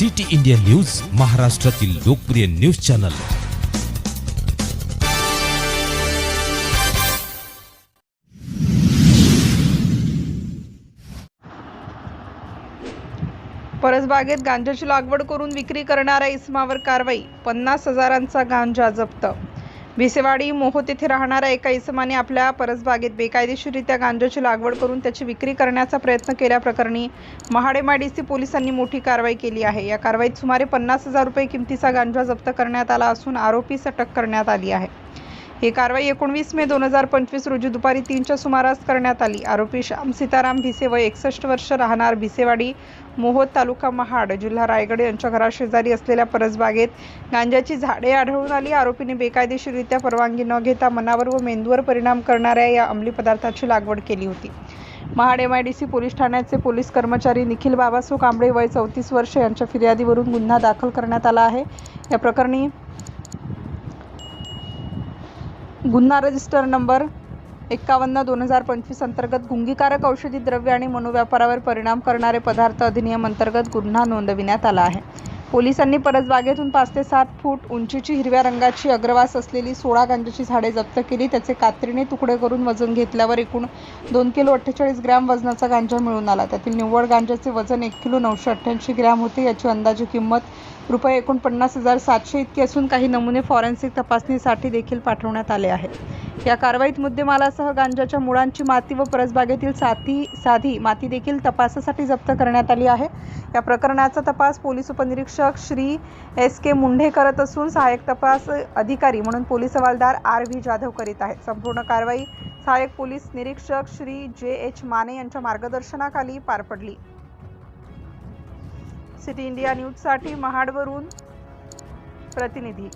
City India news महाराष्ट्रातील लोकप्रिय news channel. परसबागेत गांजाची लागवड करून विक्री करणाऱ्या इसमावर कारवाई पन्नास हजारांचा गांजा जप्त भिसेवाडी मोहोत येथे राहणाऱ्या एका इसमाने आपल्या परसबागेत बेकायदेशीररित्या गांजाची लागवड करून त्याची विक्री करण्याचा प्रयत्न केल्याप्रकरणी महाडेमाडीसी पोलिसांनी मोठी कारवाई केली आहे. या कारवाईत सुमारे पन्नास हजार रुपये किमतीचा गांजा जप्त करण्यात आला असून आरोपीस अटक करण्यात आली आहे. ही कारवाई एकोणवीस मे दोन हजार पंचवीस रोजी दुपारी तीनच्या सुमारास करण्यात आली. आरोपी श्याम सीताराम भिसे वय एकसष्ट वर्ष राहणार भिसेवाडी मोहोत तालुका महाड जिल्हा रायगड यांच्या घराशेजारी असलेल्या परसबागेत गांजाची झाडे आढळून आली. आरोपीने बेकायदेशीररित्या परवानगी न घेता मनावर व मेंदूवर परिणाम करणाऱ्या या अंमली पदार्थाची लागवड केली होती. Mahad M I D C police ठाण्याचे पोलीस कर्मचारी निखिल बाबासो कांबळे वय चौतीस वर्ष यांच्या फिर्यादीवरून गुन्हा दाखल करण्यात आला आहे. या प्रकरणी गुन्हा रजिस्टर नंबर एक्कावन्न दोन हजार पंचवीस अंतर्गत गुंगीकारक औषधी द्रव्य आणि मनोव्यापारावर परिणाम करणारे पदार्थ अधिनियम अंतर्गत गुन्हा नोंदविण्यात आला आहे. पोलिसांनी परसबागेतून पाच ते सात फूट उंचीची हिरव्या रंगाची अग्रवास असलेली सोळा गांजाची झाडे जप्त केली. त्याचे कात्रीने तुकडे करून वजन घेतल्यावर एकूण दोन किलो अठ्ठेचाळीस ग्रॅम वजनाचा गांजा मिळून आला. त्यातील निव्वळ गांजाचे वजन एक किलो नऊशे अठ्ठ्याऐंशी ग्रॅम होते. याची अंदाजे किंमत रुपये एकोणपन्नास हजार सातशे इतकी असून काही नमुने फॉरेन्सिक तपासणीसाठी देखील पाठवण्यात आले आहेत. या कारवाईत मुद्देमालासह गांजाच्या मुळांची माती व परसबागेतील साथी साधी माती देखील तपासासाठी जप्त करण्यात आली आहे. या प्रकरणाचा तपास पोलीस उपनिरीक्षक श्री एस के मुंढे करत असून सहाय्यक तपास अधिकारी म्हणून पोलीस हवालदार आर व्ही जाधव करीत आहेत. संपूर्ण कारवाई सहाय्यक पोलीस निरीक्षक श्री जे एच माने यांच्या मार्गदर्शनाखाली पार पडली. सिटी इंडिया न्यूजसाठी महाडवरून प्रतिनिधी